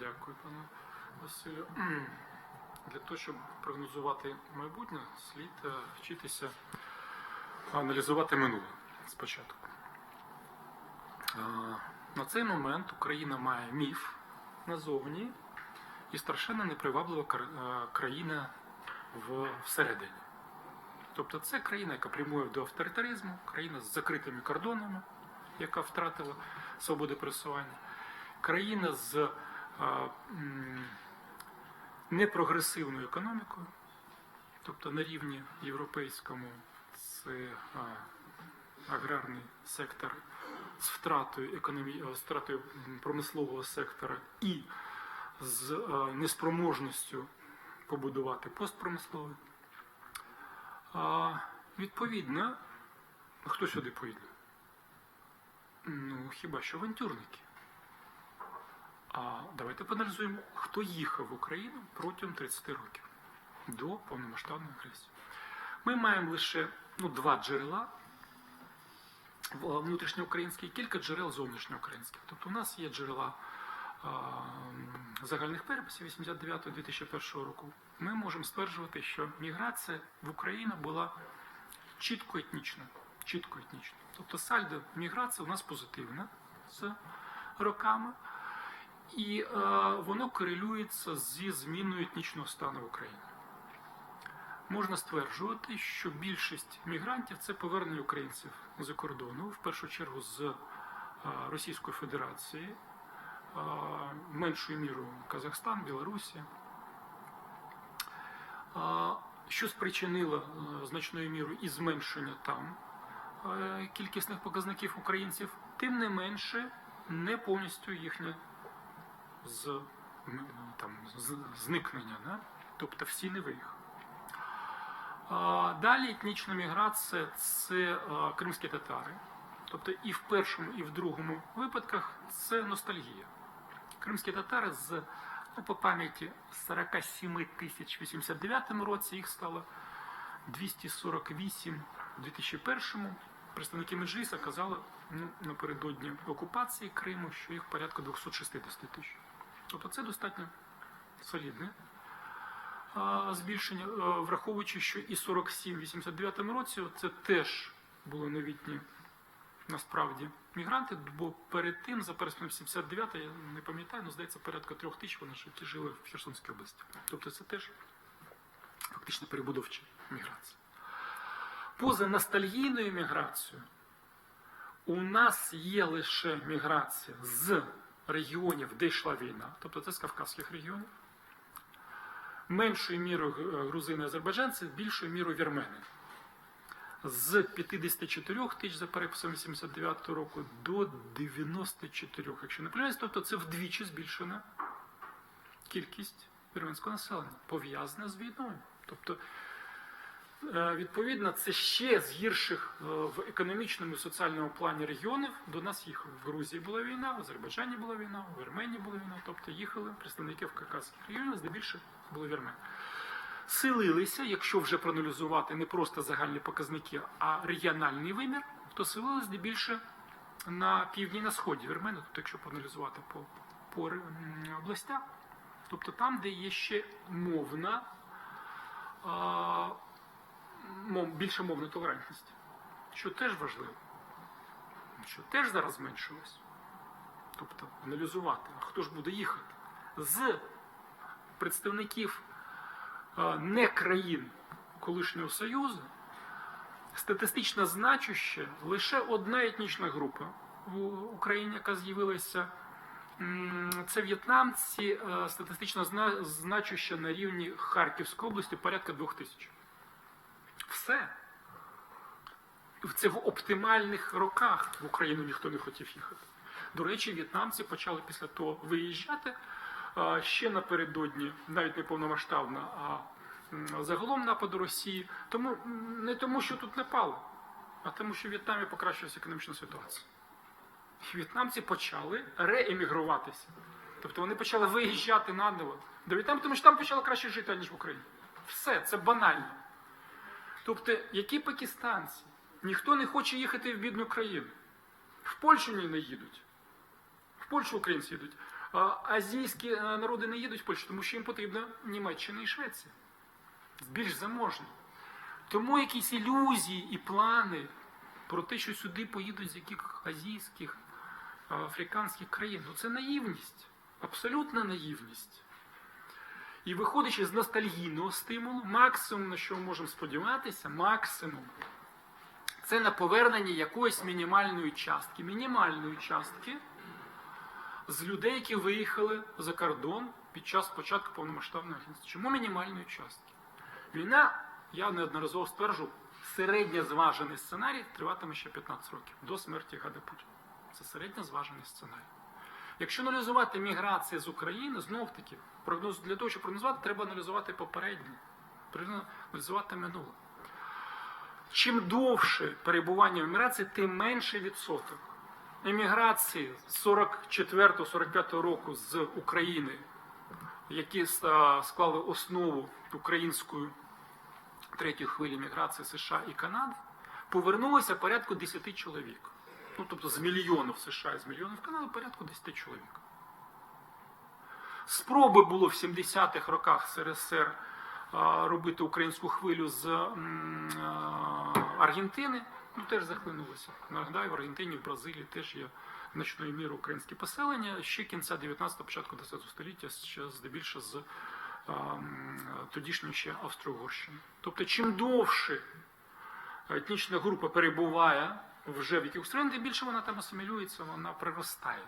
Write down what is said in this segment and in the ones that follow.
Дякую, пане Василю. Для того, щоб прогнозувати майбутнє, слід е, вчитися аналізувати минуле спочатку. Е, На цей момент Україна має міф назовні і страшенно неприваблива е, країна всередині. Тобто це країна, яка прямує до авторитаризму, країна з закритими кордонами, яка втратила свободу пересування, країна з непрогресивною економікою, тобто на рівні європейському це аграрний сектор з втратою економі... з втратою промислового сектора і з неспроможністю побудувати постпромисловий. А, відповідно, хто сюди поїде? Ну, хіба що авантюрники. А давайте поаналізуємо, хто їхав в Україну протягом 30 років до повномасштабної агресії. Ми маємо лише ну, два джерела в- внутрішньоукраїнські і кілька джерел зовнішньоукраїнських. Тобто у нас є джерела а, загальних переписів 89-2001 року. Ми можемо стверджувати, що міграція в Україну була чітко етнічна. Чітко етнічна. Тобто сальдо міграції у нас позитивна з роками. І е, воно корелюється зі зміною етнічного стану в Україні. Можна стверджувати, що більшість мігрантів це повернення українців за кордону, в першу чергу з е, Російської Федерації, е, меншою мірою Казахстан, Білорусі, що спричинило значною мірою і зменшення там кількісних показників українців, тим не менше не повністю їхнє з, там, з, зникнення, да? тобто всі не виїхали. Далі етнічна міграція це кримські татари. Тобто і в першому, і в другому випадках це ностальгія. Кримські татари з, ну, по пам'яті 47 тисяч в 89 році їх стало 248 у 2001 Представники Меджліса казали ну, напередодні окупації Криму, що їх порядка 260 тисяч. Тобто це достатньо солідне збільшення, враховуючи, що і 47 в 89 році це теж були новітні насправді мігранти, бо перед тим, за переслідом 79 я не пам'ятаю, але здається, порядка трьох тисяч вони які жили в Херсонській області. Тобто це теж фактично перебудовча міграція. Поза ностальгійною міграцією у нас є лише міграція з регіонів, де йшла війна, тобто це з Кавказських регіонів, меншою мірою грузини і азербайджанці, більшою мірою вірмени. З 54 тисяч за переписом 89 року до 94, якщо не помиляюсь, тобто це вдвічі збільшена кількість вірменського населення, пов'язана з війною. Тобто, е, відповідно, це ще з гірших е, в економічному і соціальному плані регіонів до нас їхали. В Грузії була війна, в Азербайджані була війна, в Вірменії була війна. Тобто їхали представники в Кавказьких регіонів, здебільшого були вірмени. Селилися, якщо вже проаналізувати не просто загальні показники, а регіональний вимір, то селилися здебільшого на півдні і на сході вірмени, тобто якщо проаналізувати по, по областях, тобто там, де є ще мовна, а, мов, більша мовна толерантність, що теж важливо, що теж зараз зменшилось. Тобто аналізувати, а хто ж буде їхати з представників е, не країн колишнього Союзу, статистично значуще лише одна етнічна група в Україні, яка з'явилася. Це в'єтнамці, е, статистично зна- значуще на рівні Харківської області порядка двох тисяч. Все. Це в оптимальних роках в Україну ніхто не хотів їхати. До речі, в'єтнамці почали після того виїжджати ще напередодні, навіть не повномасштабно, а загалом нападу Росії. Тому не тому, що тут напали, а тому, що в В'єтнамі покращилася економічна ситуація. В'єтнамці почали реемігруватися. Тобто вони почали виїжджати наново до В'єтнаму, тому що там почало краще жити, ніж в Україні. Все, це банально. Тобто, які пакистанці? Ніхто не хоче їхати в бідну країну. В Польщу не їдуть. В Польщу українці їдуть. Азійські е, народи не їдуть в Польщу, тому що їм потрібна Німеччина і Швеція. Більш заможні. Тому якісь ілюзії і плани про те, що сюди поїдуть з яких азійських, африканських країн. Ну це наївність, абсолютна наївність. І виходячи з ностальгійного стимулу, максимум, на що ми можемо сподіватися, максимум, це на повернення якоїсь мінімальної частки, мінімальної частки з людей, які виїхали за кордон під час початку повномасштабної агентства. Чому мінімальної частки? Війна, я неодноразово стверджу, середньозважений сценарій триватиме ще 15 років до смерті Гада Путіна. Це середньозважений сценарій. Якщо аналізувати міграцію з України, знов таки, для того, щоб прогнозувати, треба аналізувати попереднє, аналізувати минуле. Чим довше перебування в еміграції, тим менший відсоток. Еміграції з 44-45 року з України, які склали основу української третьої хвилі міграції США і Канади, повернулося порядку 10 чоловік. Ну, тобто з мільйонів США і з мільйонів Канади порядку 10 чоловік. Спроби було в 70-х роках СРСР робити українську хвилю з Аргентини, ну теж захлинулося. Нагадаю, в Аргентині, в Бразилії теж є значною мірою українське поселення ще кінця 19-го, початку 20 століття, ще здебільшого з тодішньої ще Австро-Угорщини. Тобто, чим довше етнічна група перебуває вже в якихось країнах, тим більше вона там асимілюється, вона приростає.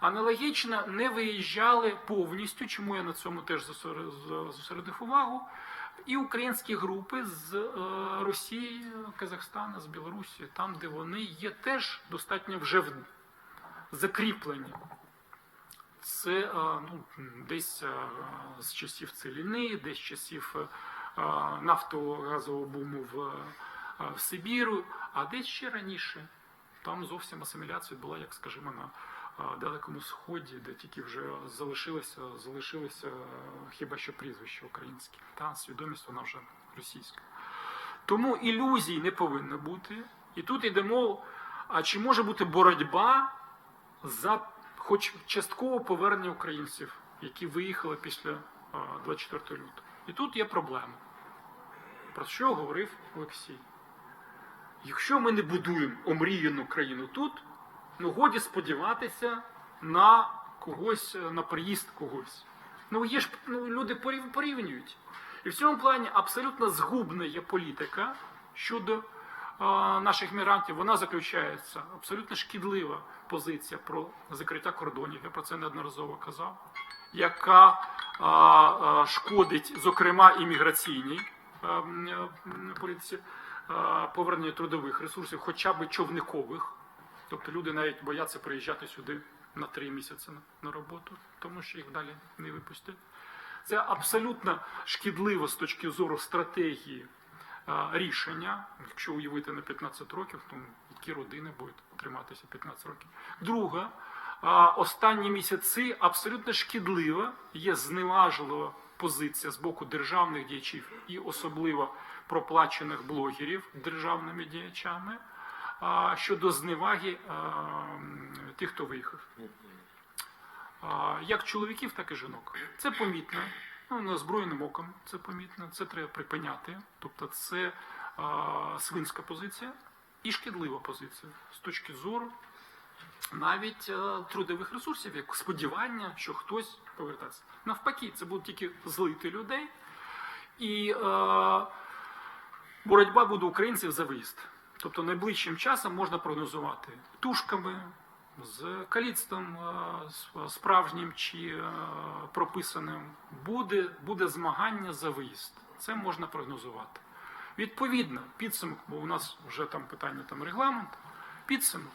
Аналогічно не виїжджали повністю, чому я на цьому теж зосередив увагу. І українські групи з е, Росії, Казахстана, з Білорусі, там, де вони є теж достатньо вже в- закріплені. Це е, ну, десь е, з часів целіни, десь з часів нафтово-газового буму в, в Сибіру, а десь ще раніше. Там зовсім асиміляція була, як скажімо, на е, Далекому Сході, де тільки вже залишилося, залишилося е, хіба що прізвище українське. Та свідомість вона вже російська. Тому ілюзій не повинно бути. І тут йдемо, а чи може бути боротьба за хоч часткове повернення українців, які виїхали після е, 24 лютого. І тут є проблема. Про що говорив Олексій? Якщо ми не будуємо омріяну країну тут, ну годі сподіватися на когось, е, на приїзд когось. Ну є ж ну, люди порівнюють. І в цьому плані абсолютно згубна є політика щодо а, наших мігрантів. Вона заключається абсолютно шкідлива позиція про закриття кордонів. Я про це неодноразово казав, яка а, а, шкодить, зокрема, імміграційній політиці повернення трудових ресурсів, хоча б човникових. Тобто люди навіть бояться приїжджати сюди на три місяці на, роботу, тому що їх далі не випустять. Це абсолютно шкідливо з точки зору стратегії а, рішення. Якщо уявити на 15 років, то які родини будуть триматися 15 років. Друга, а, останні місяці абсолютно шкідлива є зневажлива позиція з боку державних діячів і особливо проплачених блогерів державними діячами а, щодо зневаги а, тих, хто виїхав. А, Як чоловіків, так і жінок. Це помітно. Ну, неозброєним оком це помітно, це треба припиняти. Тобто це а, свинська позиція і шкідлива позиція з точки зору навіть е, трудових ресурсів, як сподівання, що хтось повертається. Навпаки, це буде тільки злити людей. І е, боротьба буде українців за виїзд. Тобто найближчим часом можна прогнозувати тушками, з каліцтвом е, справжнім чи е, прописаним. Буде, буде змагання за виїзд. Це можна прогнозувати. Відповідно, підсумок, бо у нас вже там питання там регламент, підсумок.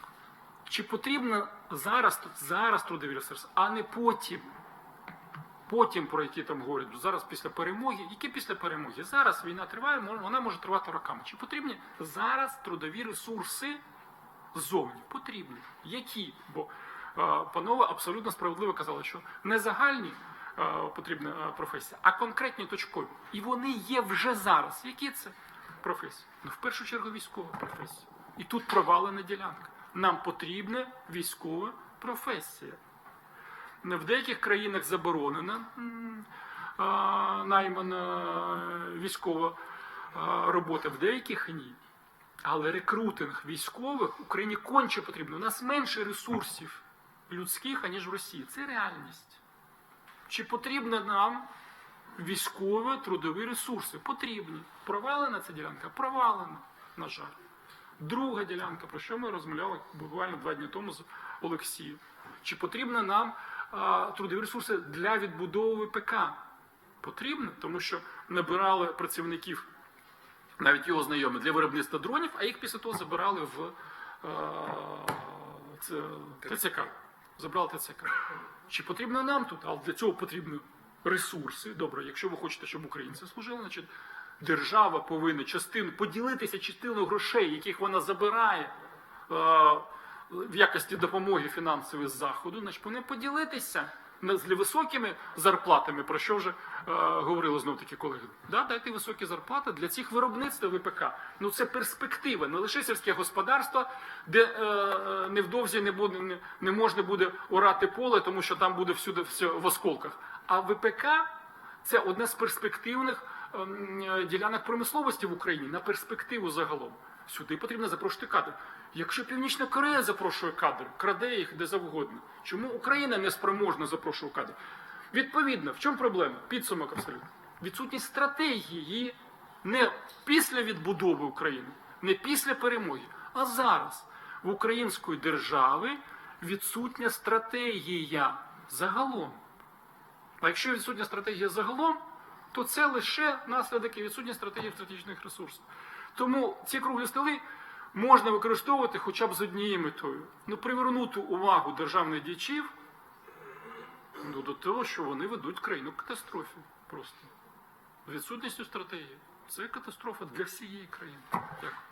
Чи потрібно зараз, зараз трудовий ресурс, а не потім потім про які там говорять, зараз після перемоги. Які після перемоги? Зараз війна триває, вона може тривати роками. Чи потрібні зараз трудові ресурси ззовні? Потрібні. Які? Бо панове абсолютно справедливо казали, що не загальні потрібна професія, а конкретні точкові. І вони є вже зараз. Які це професії? Ну, в першу чергу військова професія. І тут провалена ділянка. Нам потрібна військова професія. В деяких країнах заборонена наймана е, військова робота, в деяких ні. Але рекрутинг військових Україні конче потрібно. У нас менше ресурсів людських, аніж в Росії. Це реальність. Чи потрібно нам військові трудові ресурси? Потрібні. Провалена ця ділянка? Провалена, на жаль. Друга ділянка, про що ми розмовляли буквально два дні тому з Олексієм. Чи потрібно нам трудові ресурси для відбудови ВПК? Потрібно, тому що набирали працівників, навіть його знайомі, для виробництва дронів, а їх після того забирали в ТЦК. Забрали ТЦК. Чи потрібно нам тут? Але для цього потрібні ресурси. Добре, якщо ви хочете, щоб українці служили, значить держава повинна частину поділитися частиною грошей, яких вона забирає е, в якості допомоги фінансової з заходу, значить повинна поділитися з високими зарплатами, про що вже е, говорили знов таки колеги. Да, дайте високі зарплати для цих виробництв ВПК. Ну це перспектива, не лише сільське господарство, де е, е, невдовзі не буде не, не можна буде орати поле, тому що там буде всюди все в осколках. А ВПК це одна з перспективних ем, е, ділянок промисловості в Україні на перспективу загалом. Сюди потрібно запрошувати кадри. Якщо Північна Корея запрошує кадри, краде їх де завгодно. Чому Україна не спроможна запрошувати кадри? Відповідно, в чому проблема? Підсумок абсолютно. Відсутність стратегії не після відбудови України, не після перемоги, а зараз в української держави відсутня стратегія загалом. А якщо відсутня стратегія загалом, то це лише наслідки відсутня стратегії стратегічних ресурсів. Тому ці круглі столи можна використовувати хоча б з однією метою. Ну, привернути увагу державних діячів ну, до того, що вони ведуть країну катастрофі просто. Відсутністю стратегії. Це катастрофа для всієї країни. Дякую.